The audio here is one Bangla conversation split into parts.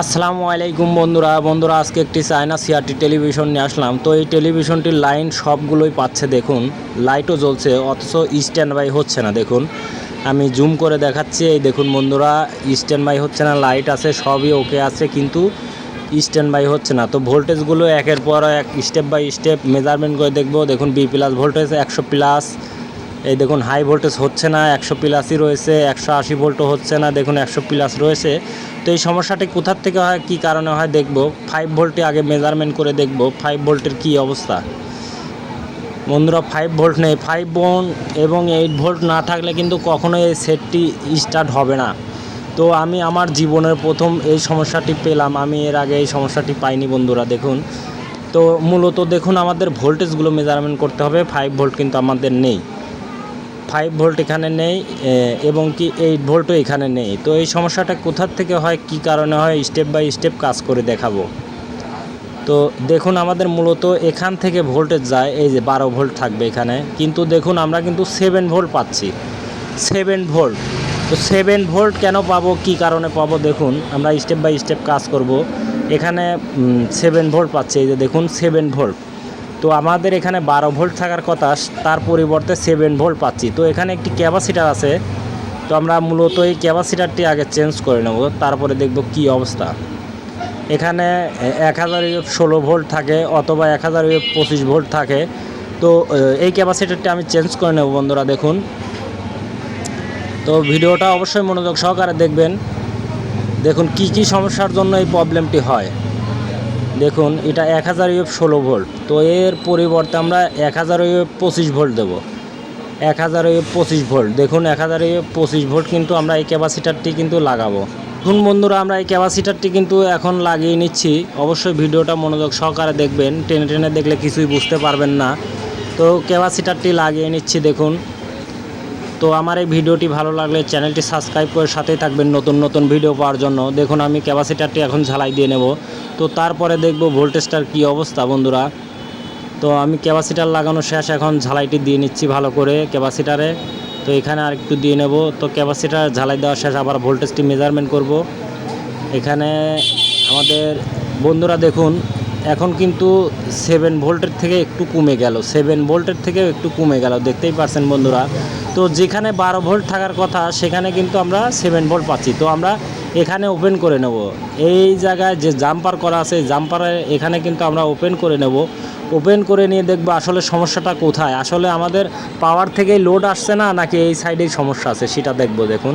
আসসালামু আলাইকুম বন্ধুরা। বন্ধুরা, আজকে একটি চায়না সিআরটি টেলিভিশন নিয়ে আসলাম। তো এই টেলিভিশনটির লাইন সবগুলোই পাচ্ছে দেখুন। লাইটও জ্বলছে, অথচ স্ট্যান্ড বাই হচ্ছে না, দেখুন। আমি জুম করে দেখাচ্ছি, এই দেখুন বন্ধুরা স্ট্যান্ড বাই হচ্ছে না লাইট আছে, সবই ওকে আছে, কিন্তু স্ট্যান্ড বাই হচ্ছে না। তো ভোল্টেজগুলো একের পর এক স্টেপ বাই স্টেপ মেজারমেন্ট করে দেখব। দেখুন বি প্লাস ভোল্টেজ একশো প্লাস এই দেখুন হাই ভোল্টেজ হচ্ছে না, একশো প্লাসই রয়েছে, একশো আশি ভোল্টও হচ্ছে না, দেখুন, একশো প্লাস রয়েছে। তো এই সমস্যাটি কোথার থেকে হয়, কী কারণে হয়, দেখব। ফাইভ ভোল্টে আগে মেজারমেন্ট করে দেখব ফাইভ ভোল্টের কী অবস্থা? বন্ধুরা ফাইভ ভোল্ট নেই ফাইভ বোন এবং এইট ভোল্ট না থাকলে কিন্তু কখনোই এই সেটটি স্টার্ট হবে না। তো আমি আমার জীবনের প্রথম এই সমস্যাটি পেলাম, আমি এর আগে এই সমস্যাটি পাইনি বন্ধুরা, দেখুন। তো মূলত দেখুন, আমাদের ভোল্টেজগুলো মেজারমেন্ট করতে হবে ফাইভ ভোল্ট কিন্তু আমাদের নেই। ফাইভ ভোল্ট এখানে নেই এবং কি এইট ভোল্টও এখানে নেই। তো এই সমস্যাটা কোথার থেকে হয়, কি কারণে হয় স্টেপ বাই স্টেপ কাজ করে দেখাবো। তো দেখুন আমাদের মূলত এখান থেকে ভোল্টেজ যায়, এই যে বারো ভোল্ট থাকবে এখানে। কিন্তু দেখুন আমরা কিন্তু সেভেন ভোল্ট পাচ্ছি। সেভেন ভোল্ট তো সেভেন ভোল্ট কেন পাবো, কি কারণে পাবো দেখুন, আমরা স্টেপ বাই স্টেপ কাজ করব। এখানে সেভেন ভোল্ট পাচ্ছি, এই যে দেখুন সেভেন ভোল্ট তো আমাদের এখানে বারো ভোল্ট থাকার কথা, তার পরিবর্তে সেভেন ভোল্ট পাচ্ছি। তো এখানে একটি ক্যাপাসিটার আছে, তো আমরা মূলত এই ক্যাপাসিটারটি আগে চেঞ্জ করে নেব, তারপরে দেখব কি অবস্থা। এখানে এক হাজার ষোলো ভোল্ট থাকে অথবা এক হাজার পঁচিশ ভোল্ট থাকে। তো এই ক্যাপাসিটারটি আমি চেঞ্জ করে নেব বন্ধুরা, দেখুন। তো ভিডিওটা অবশ্যই মনোযোগ সহকারে দেখবেন। দেখুন কি কি সমস্যার জন্য এই প্রবলেমটি হয়। দেখুন, এটা এক হাজার ইউএফ ষোলো ভোল্ট। তো এর পরিবর্তে আমরা এক হাজার ইউএফ পঁচিশ ভোল্ট দেবো। এক হাজার ইউএফ পঁচিশ ভোল্ট। দেখুন, এক হাজার ইউএফ পঁচিশ ভোল্ট কিন্তু আমরা এই ক্যাপাসিটারটি কিন্তু লাগাবো। এখন বন্ধুরা, আমরা এই ক্যাপাসিটারটি কিন্তু এখন লাগিয়ে নিচ্ছি। অবশ্যই ভিডিওটা মনোযোগ সহকারে দেখবেন। টেনে টেনে দেখলে কিছুই বুঝতে পারবেন না। তো ক্যাপাসিটারটি লাগিয়ে নিচ্ছি, দেখুন। তো আমার এই ভিডিওটি ভালো লাগলে চ্যানেলটি সাবস্ক্রাইব করে সাথেই থাকবেন নতুন নতুন ভিডিও পাওয়ার জন্য। দেখুন, আমি ক্যাপাসিটারটি এখন ঝালাই দিয়ে নেব। তো তারপরে দেখব ভোল্টেজটার কী অবস্থা, বন্ধুরা। তো আমি ক্যাপাসিটার লাগানো শেষ, এখন ঝালাইটি দিয়ে নিচ্ছি ভালো করে ক্যাপাসিটারে। তো এখানে আর একটু দিয়ে নেব। তো ক্যাপাসিটার ঝালাই দেওয়া শেষ, আবার ভোল্টেজটি মেজারমেন্ট করব। এখানে আমাদের বন্ধুরা দেখুন এখন কিন্তু সেভেন ভোল্টের থেকে একটু কমে গেল। সেভেন ভোল্টের থেকেও একটু কমে গেল, দেখতেই পারছেন বন্ধুরা। তো যেখানে বারো ভোল্ট থাকার কথা, সেখানে কিন্তু আমরা সেভেন ভোল্ট পাচ্ছি। তো আমরা এখানে ওপেন করে নেব। এই জায়গায় যে জাম্পার করা আছে জাম্পারে এখানে কিন্তু আমরা ওপেন করে নেব। ওপেন করে নিয়ে দেখব আসলে সমস্যাটা কোথায়। আসলে আমাদের পাওয়ার থেকেই লোড আসছে না, নাকি এই সাইডেই সমস্যা আছে, সেটা দেখব, দেখুন।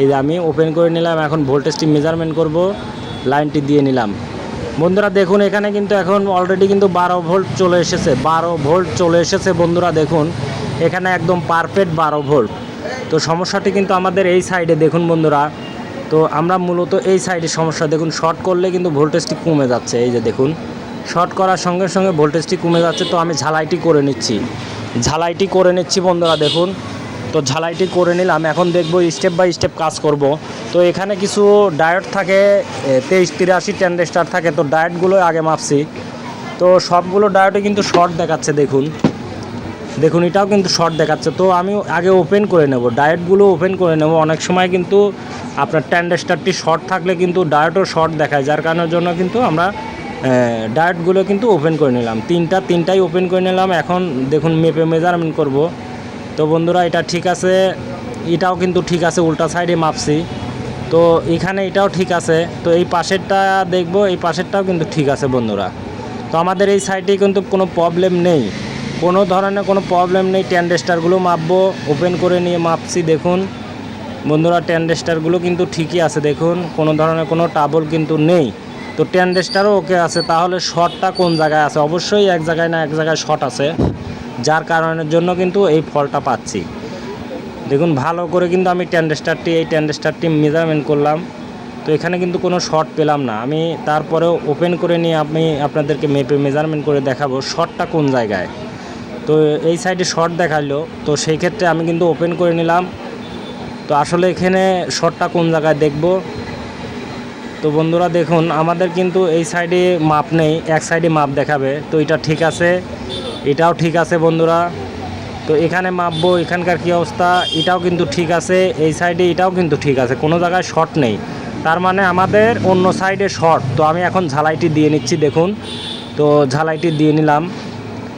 এই আমি ওপেন করে নিলাম, এখন ভোল্টেজটি মেজারমেন্ট করব লাইনটি দিয়ে নিলাম। বন্ধুরা, দেখুন, এখানে কিন্তু এখন অলরেডি কিন্তু বারো ভোল্ট চলে এসেছে, বারো ভোল্ট চলে এসেছে বন্ধুরা, দেখুন, এখানে একদম পারফেক্ট বারো ভোল্ট তো সমস্যাটি কিন্তু আমাদের এই সাইডে দেখুন বন্ধুরা, তো আমরা মূলত এই সাইডে সমস্যা, দেখুন শর্ট করলে কিন্তু ভোল্টেজটি কমে যাচ্ছে, এই যে দেখুন শর্ট করার সঙ্গে সঙ্গে ভোল্টেজটি কমে যাচ্ছে, তো আমি ঝালাইটি করে নিচ্ছি, ঝালাইটি করে নিচ্ছি বন্ধুরা, দেখুন তো ঝালাইটি করে নিলাম। এখন দেখব স্টেপ বাই স্টেপ কাজ করব। তো এখানে কিছু ডায়েট থাকে তেইশ, তিরাশি টেন্ডেস্টার থাকে। তো ডায়েটগুলো আগে মাপছি। তো সবগুলো ডায়েটে কিন্তু শর্ট দেখাচ্ছে, দেখুন। দেখুন, এটাও কিন্তু শর্ট দেখাচ্ছে। তো আমি আগে ওপেন করে নেব। ডায়েটগুলো ওপেন করে নেব। অনেক সময় কিন্তু আপনার ট্যান্ডেস্টারটি শর্ট থাকলে কিন্তু ডায়েটও শর্ট দেখায়। যার কারণের জন্য কিন্তু আমরা ডায়েটগুলো কিন্তু ওপেন করে নিলাম। তিনটা, তিনটাই ওপেন করে নিলাম। এখন দেখুন, মেপে মেজারমেন্ট করব। তো বন্ধুরা, এটা ঠিক আছে। এটাও কিন্তু ঠিক আছে, উল্টা সাইডে মাপছি। তো এখানে এটাও ঠিক আছে। তো এই পাশেরটা দেখব, এই পাশেরটাও কিন্তু ঠিক আছে বন্ধুরা। তো আমাদের এই সাইডে কিন্তু কোনো প্রবলেম নেই। কোনো ধরনের কোনো প্রবলেম নেই। ট্যান্ডেস্টারগুলো মাপবো ওপেন করে নিয়ে মাপছি, দেখুন। বন্ধুরা ট্যান্ডেস্টারগুলো কিন্তু ঠিকই আছে, দেখুন। কোনো ধরনের কোনো টাবল কিন্তু নেই। তো ট্যান্ডেস্টারও ওকে আছে। তাহলে শর্টটা কোন জায়গায় আছে? অবশ্যই এক জায়গায় না, এক জায়গায় শর্ট আছে। যার কারণের জন্য কিন্তু এই ফলটা পাচ্ছি। দেখুন, ভালো করে কিন্তু আমি ট্যান্ডেস্টারটি এই ট্যান্ডেস্টারটি মেজারমেন্ট করলাম। তো এখানে কিন্তু কোনো শর্ট পেলাম না। আমি তারপরেও ওপেন করে নিয়ে আমি আপনাদেরকে মেপে মেজারমেন্ট করে দেখাবো শর্টটা কোন জায়গায়। তো এই সাইডে শর্ট দেখাল। তো সেই ক্ষেত্রে আমি কিন্তু ওপেন করে নিলাম। তো আসলে এখানে শর্টটা কোন জায়গায় দেখব? তো বন্ধুরা দেখুন, আমাদের কিন্তু এই সাইডে মাপ নেই। এক সাইডে মাপ দেখাবে। তো এটা ঠিক আছে। এটাও ঠিক আছে বন্ধুরা। তো এখানে মাপবো এখানকার কী অবস্থা এটাও কিন্তু ঠিক আছে এই সাইডে এটাও কিন্তু ঠিক আছে কোনো জায়গায় শর্ট নেই। তার মানে আমাদের অন্য সাইডে শর্ট তো আমি এখন ঝালাইটি দিয়ে নিচ্ছি দেখুন। তো ঝালাইটি দিয়ে নিলাম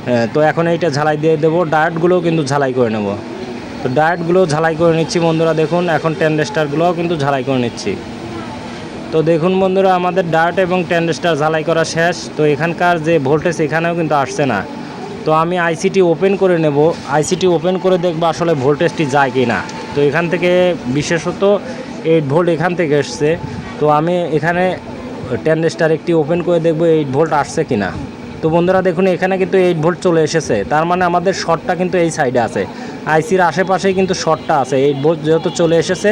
হ্যাঁ, তো এখন এইটা ঝালাই দিয়ে দেবো ডায়েটগুলোও কিন্তু ঝালাই করে নেব। তো ডায়েটগুলো ঝালাই করে নিচ্ছি বন্ধুরা দেখুন এখন টেন্ডেস্টারগুলোও কিন্তু ঝালাই করে নিচ্ছি। তো দেখুন বন্ধুরা আমাদের ডার্ট এবং টেন্ডেস্টার ঝালাই করা শেষ তো এখানকার যে ভোল্টেজ এখানেও কিন্তু আসছে না। তো আমি আইসিটি ওপেন করে নেব। আইসিটি ওপেন করে দেখব আসলে ভোল্টেজটি যায় কি না তো এখান থেকে বিশেষত এইট ভোল্ট এখান থেকে এসছে। তো আমি এখানে টেন্ডেস্টার একটি ওপেন করে দেখব এইট ভোল্ট আসছে কি না তো বন্ধুরা দেখুন, এখানে কিন্তু এইট ভোল্ট চলে এসেছে। তার মানে আমাদের শর্টটা কিন্তু এই সাইডে আছে। আইসির আশেপাশেই কিন্তু শর্টটা আছে। এইট ভোল্ট যেহেতু চলে এসেছে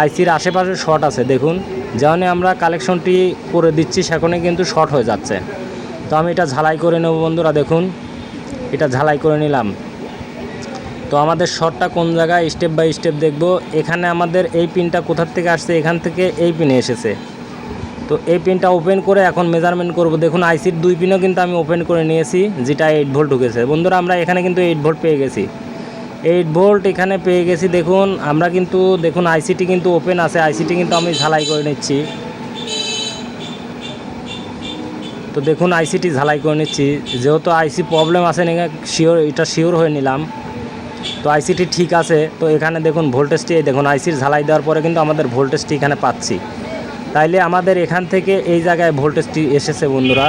আইসির আশেপাশে শর্ট আছে। দেখুন যেমন আমরা কালেকশনটি করে দিচ্ছি, সেখানে কিন্তু শর্ট হয়ে যাচ্ছে। তো আমি এটা ঝালাই করে নেব বন্ধুরা, দেখুন। এটা ঝালাই করে নিলাম। তো আমাদের শর্টটা কোন জায়গায়? স্টেপ বাই স্টেপ দেখব। এখানে আমাদের এই পিনটা কোথার থেকে আসছে? এখান থেকে এই পিনে এসেছে। তো এই পিনটা ওপেন করে এখন মেজারমেন্ট করব। দেখুন আইসির দুই পিনও কিন্তু আমি ওপেন করে নিয়েছি, যেটা এইট ভোল্ট ঢুকেছে। বন্ধুরা, আমরা এখানে কিন্তু এইট ভোল্ট পেয়ে গেছি। এইট ভোল্ট এখানে পেয়ে গেছি, দেখুন, আমরা কিন্তু, দেখুন আইসিটি কিন্তু ওপেন আছে। আইসিটি কিন্তু আমি ঝালাই করে নিচ্ছি। তো দেখুন আইসিটি ঝালাই করে নিচ্ছি। যেহেতু আইসি প্রবলেম আছে নাকি শিওর এটা শিওর হয়ে নিলাম। তো আইসিটি ঠিক আছে। তো এখানে দেখুন ভোল্টেজটি দেখুন আইসির ঝালাই দেওয়ার পরে কিন্তু আমাদের ভোল্টেজটি এখানে পাচ্ছি। তাইলে আমাদের এখান থেকে এই জায়গায় ভোল্টেজটি এসেছে বন্ধুরা।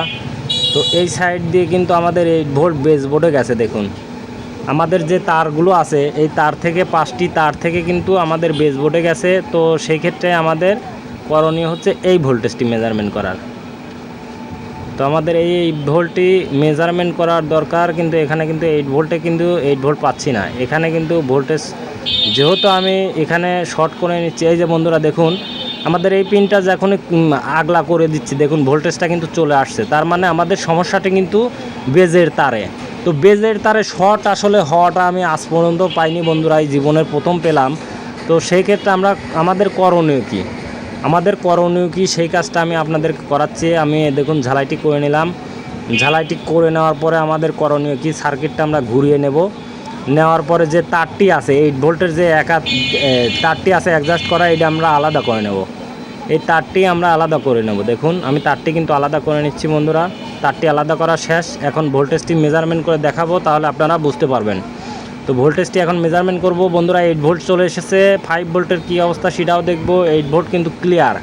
তো এই সাইড দিয়ে কিন্তু আমাদের এই ভোল্ট বেস বোর্ডে গেছে, দেখুন। আমাদের যে তারগুলো আছে, এই তার থেকে পাঁচটি তার থেকে কিন্তু আমাদের বেস বোর্ডে গেছে। তো সেই ক্ষেত্রে আমাদের করণীয় হচ্ছে এই ভোল্টেজটি মেজারমেন্ট করার। তো আমাদের এই এই ভোল্টটি মেজারমেন্ট করার দরকার, কিন্তু এখানে কিন্তু এইট ভোল্টে কিন্তু এইট ভোল্ট পাচ্ছি না। এখানে কিন্তু ভোল্টেজ, যেহেতু আমি এখানে শর্ট করে নিচ্ছি, এই যে বন্ধুরা দেখুন, আমাদের এই পিনটা যখন আগলা করে দিচ্ছি, দেখুন ভোল্টেজটা কিন্তু চলে আসছে। তার মানে আমাদের সমস্যাটি কিন্তু বেজের তারে। তো বেজের তারে শর্ট আসলে হওয়াটা আমি আজ পর্যন্ত পাইনি বন্ধুরা, এই জীবনের প্রথম পেলাম। তো সেই ক্ষেত্রে আমরা, আমাদের করণীয় কী? আমাদের করণীয় কি? সেই কাজটা আমি আপনাদেরকে করাচ্ছি। আমি দেখুন, ঝালাইটি করে নিলাম। ঝালাইটি করে নেওয়ার পরে আমাদের করণীয় কি? সার্কিটটা আমরা ঘুরিয়ে নেব। নেওয়ার পরে যে তারটি আছে এইট ভোল্টের যে একা তারটি আছে অ্যাডজাস্ট করা, এটা আমরা আলাদা করে নেব। এই তারটি আমরা আলাদা করে নেব। দেখুন, আমি তারটি কিন্তু আলাদা করে নিচ্ছি বন্ধুরা। তারটি আলাদা করা শেষ। এখন ভোল্টেজটি মেজারমেন্ট করে দেখাবো, তাহলে আপনারা বুঝতে পারবেন। তো ভোল্টেজটি এখন মেজারমেন্ট করব। বন্ধুরা এইট ভোল্ট চলে এসেছে। ফাইভ ভোল্টের কী অবস্থা সেটাও দেখব। এইট ভোল্ট কিন্তু ক্লিয়ার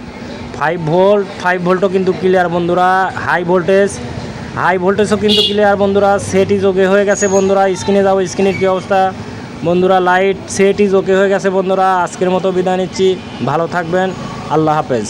ফাইভ ভোল্ট ফাইভ ভোল্টও কিন্তু ক্লিয়ার বন্ধুরা। হাই ভোল্টেজ হাই ভোল্টেজও কিন্তু ক্লিয়ার বন্ধুরা। সেট ইজ ওকে হয়ে গেছে, বন্ধুরা। স্ক্রিনে যাব স্ক্রিনের কী অবস্থা? বন্ধুরা লাইট সেট ইজ ওকে হয়ে গেছে, বন্ধুরা। আজকের মতো বিদায় নিচ্ছি। ভালো থাকবেন। আল্লাহ হাফেজ।